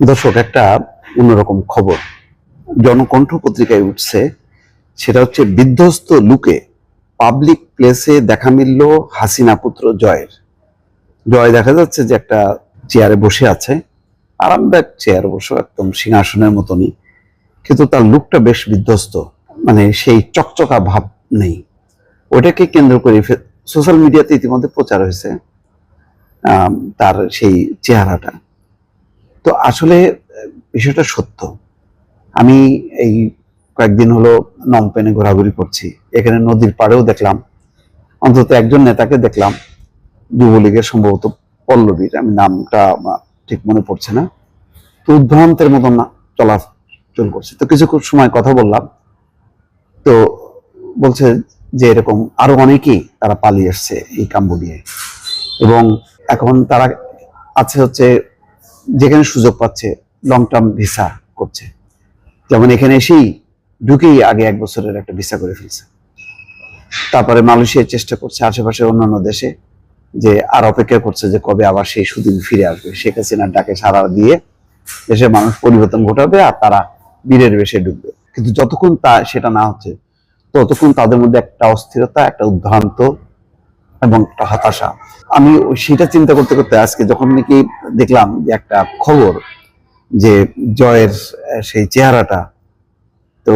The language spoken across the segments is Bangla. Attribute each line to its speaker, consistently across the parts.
Speaker 1: দর্শক, একটা অন্যরকম খবর। জনকণ্ঠ পত্রিকায় উঠছে, সেটা হচ্ছে বিধ্বস্ত লুকে পাবলিক প্লেসে দেখা মিলল হাসিনা পুত্র জয়ের। জয় দেখা যাচ্ছে যে একটা চেয়ারে বসে আছে, আরামদায়ক চেয়ার বসে একদম সিংহাসনের মতনই। কিন্তু তার লুকটা বেশ বিধ্বস্ত মানে সেই চকচকা ভাব নেই। ওটাকে কেন্দ্র করে সোশ্যাল মিডিয়াতে ইতিমধ্যে প্রচার হয়েছে তার সেই চেহারাটা। তো আসলে বিষয়টা সত্য। আমি এই কয়েকদিন হলো নমপেনে ঘোরাঘুরি করছি। এখানে নদীর পাড়েও দেখলাম, অন্তত একজন নেতাকে দেখলাম, যুবলীগের সম্ভবত পল্লবীর। আমি নামটা ঠিক মনে পড়ছে না। তো উদ্ভ্রান্তের মতন চলাচল করছে। তো কিছু সময় কথা বললাম। তো বলছে যে এরকম আরও অনেকেই তারা পালিয়ে আসছে এই কাম্বোডিয়ায়। এবং এখন তারা আছে হচ্ছে যেখানে সুযোগ পাচ্ছে লং টার্ম ভিসা করছে। যেমন এখানে এসেই ঢুকেই আগে এক বছরের একটা ভিসা করে ফেলছে। তারপরে মালয়েশিয়ার চেষ্টা করছে আশেপাশে অন্যান্য দেশে যে আর অপেক্ষা করছে যে কবে আবার সেই সুদিন ফিরে আসবে। শেখ হাসিনার ডাকে সাড়া দিয়ে দেশের মানুষ পরিবর্তন ঘটাবে আর তারা বীরের বেশে ঢুকবে কিন্তু যতক্ষণ তা সেটা না হচ্ছে, ততক্ষণ তাদের মধ্যে একটা অস্থিরতা, একটা উদ্ভ্রান্ত এবং একটা হতাশা। আমি সেটা চিন্তা করতে করতে আজকে যখন নাকি দেখলাম যে একটা খবর যে জয়ের সেই চেহারাটা, তো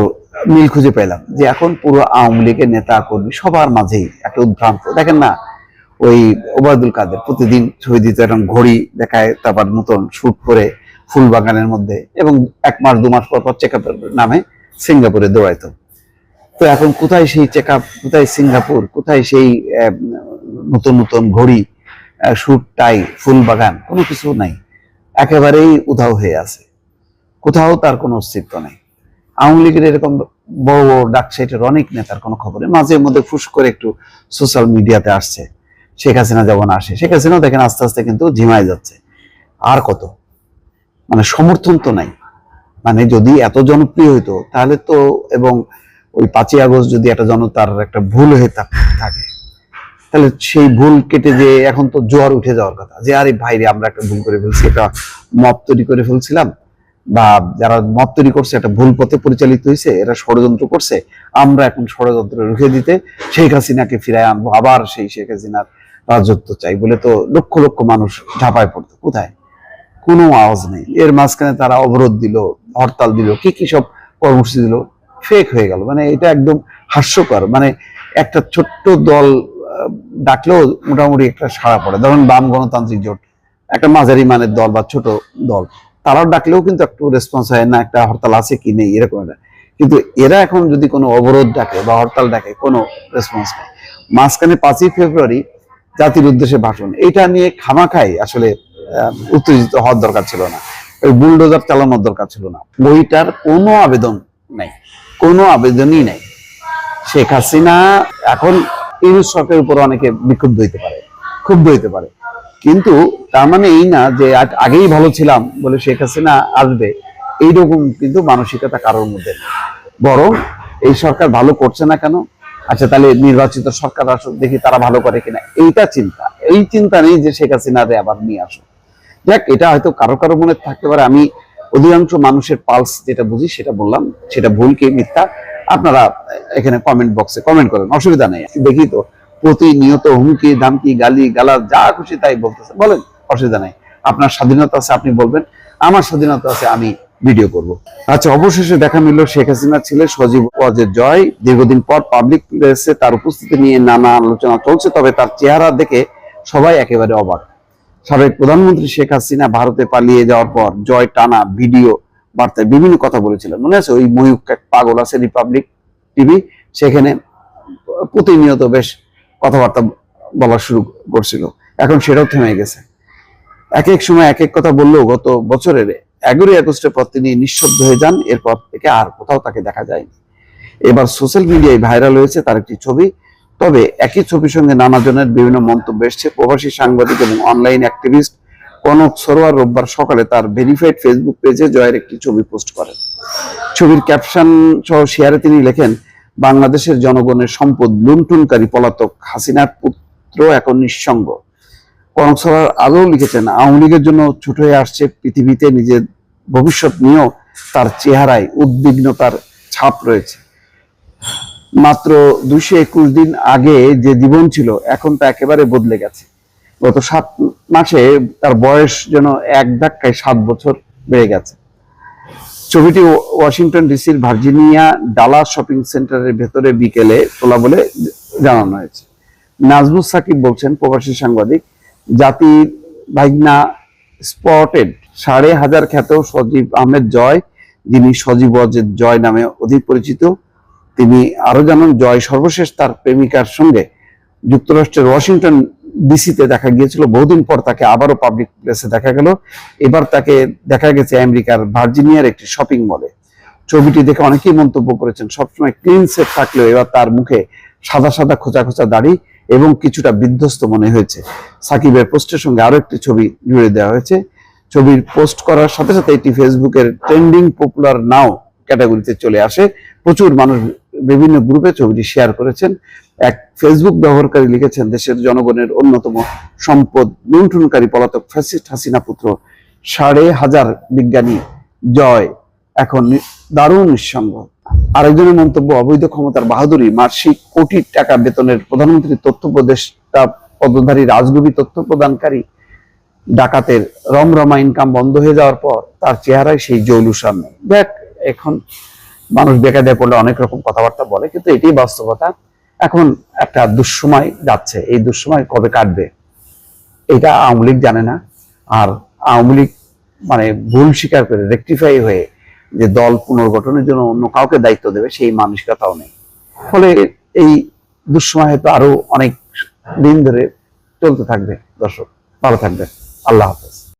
Speaker 1: মিল খুঁজে পেলাম যে এখন পুরো আওয়ামী লীগের নেতা কর্মী সবার মাঝেই একটা উদ্ভ্রান্ত। দেখেন না, ওই ওবায়দুল কাদের প্রতিদিন ছবি দিতে এরকম ঘড়ি দেখায় তারপর নতুন শুট করে ফুল বাগানের মধ্যে এবং এক মাস, দু মাস পর পর চেক নামে সিঙ্গাপুরে দৌড়াইতো। তো এখন কোথায় সেই চেক কোথায় সিঙ্গাপুর, কোথায় সেই নতুন নতুন ঘড়ি শুট টাই, ফুল বাগান, কোনো কিছু নাই। একেবারেই উধাও হয়ে আছে। কোথাও তার কোনো অস্তিত্ব নেই। আওয়ামী লীগের এরকম বড় বড় ডাকসাইটের অনেক নেতার কোনো খবরে মাঝে মধ্যে ফুস করে একটু সোশ্যাল মিডিয়াতে আসছে। শেখ হাসিনা যেমন আসে, শেখ হাসিনাও দেখেন আস্তে আস্তে কিন্তু ঝিমায় যাচ্ছে। আর কত? মানে সমর্থন তো নাই। মানে যদি এত জনপ্রিয় হইতো, তাহলে তো এবং ওই পাঁচই আগস্ট যদি একটা জনতার একটা ভুল হয়ে থাকে তাহলে সেই ভুল কেটে যে এখন তো জোয়ার উঠে যাওয়ার কথা, যে আরে ভাইরে আমরা একটা ভুল করে ফেলছি এটা মত তৈরি করে ফেলছিলাম, বা যারা মত তৈরি করছে, একটা ভুল পথে পরিচালিত হয়েছে, এরা ষড়যন্ত্র করছে, আমরা এখন ষড়যন্ত্র রুখে দিতে শেখ হাসিনাকে ফিরায় আনব, আবার সেই শেখ হাসিনার রাজত্ব চাই বলে তো লক্ষ লক্ষ মানুষ ঝাঁপায় পড়তো। কোথায়? কোনো আওয়াজ নেই। এর মাঝখানে তারা অবরোধ দিল, হরতাল দিল, কি কি সব কর্মসূচি দিল ফেক হয়ে গেল। মানে এটা একদম হাস্যকর। মানে একটা ছোট্ট দল ডাকলেও মোটামুটি একটা সাড়া পড়ে। ধরুন বাম গণতান্ত্রিক জোট, একটা মাঝারি মানের দল বা ছোট দল, তারাও ডাকলেও কিন্তু একটু রেসপন্স হয়, না, একটা হরতাল আছে কি নেই? এরকম কিন্তু এরা এখন যদি কোনো অবরোধ ডাকে বা হরতাল ডাকে, কোনো রেসপন্স নেই। মাঝখানে পাঁচই ফেব্রুয়ারি জাতির উদ্দেশ্যে ভাষণ। এটা নিয়ে খামাখাই আসলে উত্তেজিত হওয়ার দরকার ছিল না। ওই বুলডোজার চালানোর দরকার ছিল না। বইটার কোনো আবেদন নাই। কোনো আবেদনই নাই। শেখ হাসিনা এখন ইউনুস সরকারের উপর অনেকে বিক্ষুব্ধ হইতে পারে ক্ষুব্ধ হইতে পারে। কিন্তু তার মানে এই না যে আগেই ভালো ছিলাম বলে শেখ হাসিনা আসবে, এইরকম কিন্তু মানসিকতা কারোর মধ্যে। বরং এই সরকার ভালো করছে না কেন? আচ্ছা তাহলে নির্বাচিত সরকার আসুক, দেখি তারা ভালো করে কিনা। এইটা চিন্তা। এই চিন্তা নেই যে শেখ হাসিনারে আবার নিয়ে আসুক। দেখ এটা হয়তো কারও কারও মনে থাকতে পারে। আমি অধিকাংশ মানুষের পালস যেটা বুঝি সেটা বললাম, সেটা ভুল কি মিথ্যা? আপনারা এখানে কমেন্ট বক্সে কমেন্ট করেন অসুবিধা নেই। দেখি তো, প্রতিনিয়ত হুমকি, ধামকি, গালি গালা যা খুশি তাই বলতেছে। বলেন, অসুবিধা নেই। আপনার স্বাধীনতা আছে, আপনি বলবেন। আমার স্বাধীনতা আছে, আমি ভিডিও করব। আচ্ছা অবশেষে দেখা মিলল শেখ হাসিনার ছেলে সজীব ওয়াজের জয়। দীর্ঘদিন পর পাবলিক প্লেসে তার উপস্থিতি নিয়ে নানা আলোচনা চলছে, তবে তার চেহারা দেখে সবাই একেবারে অবাক। সাবেক প্রধানমন্ত্রী শেখ হাসিনা ভারতে পালিয়ে যাওয়ার পর জয় টানা ভিডিও বার্তায় বিভিন্ন কথা বলেছিলেন। মনে আছে? ওই এক পাগল আছে রিপাবলিক টিভি সেখানে প্রতিনিয়ত বেশ কথাবার্তা বলা শুরু করছিল। এখন সেটাও থেমে গেছে। এক এক সময় এক এক কথা বললেও গত বছরের এগারোই আগস্টের পর তিনি নিঃশব্দ হয়ে যান। এরপর থেকে আর কোথাও তাকে দেখা যায়নি। এবার সোশ্যাল মিডিয়ায় ভাইরাল হয়েছে তার একটি ছবি। তবে একই ছবির সঙ্গে নানা জনের বিভিন্ন মন্তব্য এসছে। প্রবাসী সাংবাদিক এবং অনলাইন অ্যাক্টিভিস্ট কনক সরোয়ার রোববার সকালে তার ভেরিফাইড ফেসবুক পেজে জয়ের একটি ছবি পোস্ট করেন। ছবির ক্যাপশন সহ শেয়ারে তিনি লেখেন, বাংলাদেশের জনগণের সম্পদ লুণ্ঠনকারী পলাতক হাসিনার পুত্র এখন নিঃসঙ্গ। কনক সরোয়ার আগেও লিখেছেন, আওয়ামী লীগের জন্য ছোট হয়ে আসছে পৃথিবীতে নিজের ভবিষ্যৎ নিয়েও তার চেহারায় উদ্বিগ্নতার ছাপ রয়েছে। মাত্র দুশো একুশ দিন আগে যে জীবন ছিল, এখন তা একেবারে বদলে গেছে। গত সাত মাসে তার বয়স যেন এক ধাক্কায় সাত বছর বেড়ে গেছে। ছবিটি ওয়াশিংটন ডিসির ভার্জিনিয়া ডালা শপিং সেন্টারের ভেতরে বিকেলে তোলা বলে জানানো হয়েছে। নাজমুস সাকিব বলছেন, প্রবাসী সাংবাদিক জাতির ভাইগনা স্পটেড, সাড়ে হাজার খ্যাত সজীব আহমেদ জয়, যিনি সজীব অজেদ জয় নামে অধিক পরিচিত, তিনি আরও জানান, জয় সর্বশেষ তার প্রেমিকার সঙ্গে যুক্তরাষ্ট্রের ওয়াশিংটন ডিসিতে দেখা গিয়েছিল, বহুদিন পর তাকে আবারও পাবলিক প্লেসে দেখা গেল। এবার তাকে দেখা গেছে আমেরিকার ভার্জিনিয়ার একটি শপিং মলে ছবিটি দেখে অনেকেই মন্তব্য করেছেন, সবসময় ক্লিন সেট থাকলেও এবার তার মুখে সাদা সাদা খোঁচা খোঁচা দাড়ি এবং কিছুটা বিধ্বস্ত মনে হয়েছে। সাকিবের পোস্টের সঙ্গে আরও একটি ছবি জুড়ে দেওয়া হয়েছে। ছবির পোস্ট করার সাথে সাথে এটি ফেসবুকের ট্রেন্ডিং পপুলার নাও ক্যাটাগরিতে চলে আসে। প্রচুর মানুষ বিভিন্ন গ্রুপে ছবিটি শেয়ার করেছেন। এক ফেসবুক ব্যবহারকারী লিখেছেন, দেশের জনগণের অন্যতম সম্পদ লুণ্ঠনকারী পলাতক ফ্যাসিস্ট হাসিনা পুত্র, সাড়ে হাজার বিজ্ঞানী, জয়। এখন দারুণ নিঃসঙ্গ। আরেকজনের মন্তব্য, অবৈধ ক্ষমতার বাহাদুরি মাসিক কোটি টাকা বেতনের প্রধানমন্ত্রীর তথ্য উপদেষ্টা, পদধারী, রাজগুবি তথ্য প্রদানকারী, ডাকাতের রমরমা ইনকাম বন্ধ হয়ে যাওয়ার পর তার চেহারায় সেই জৌলুসান দেখ এখন মানুষ বেকায়দায় পড়লে অনেক রকম কথাবার্তা বলে, কিন্তু এটাই বাস্তবতা। এখন একটা দুঃসময় যাচ্ছে। এই দুঃসময় কবে কাটবে? এটা আওয়ামী লীগ জানে না। আর আওয়ামী লীগ মানে ভুল স্বীকার করে রেকটিফাই হয়ে যে দল পুনর্গঠনের জন্য অন্য কাউকে দায়িত্ব দেবে, সেই মানসিকতাও নেই। ফলে এই দুঃসময় হয়তো আরও অনেক দিন ধরে চলতে থাকবে। দর্শক, ভালো থাকবে আল্লাহ হাফেজ।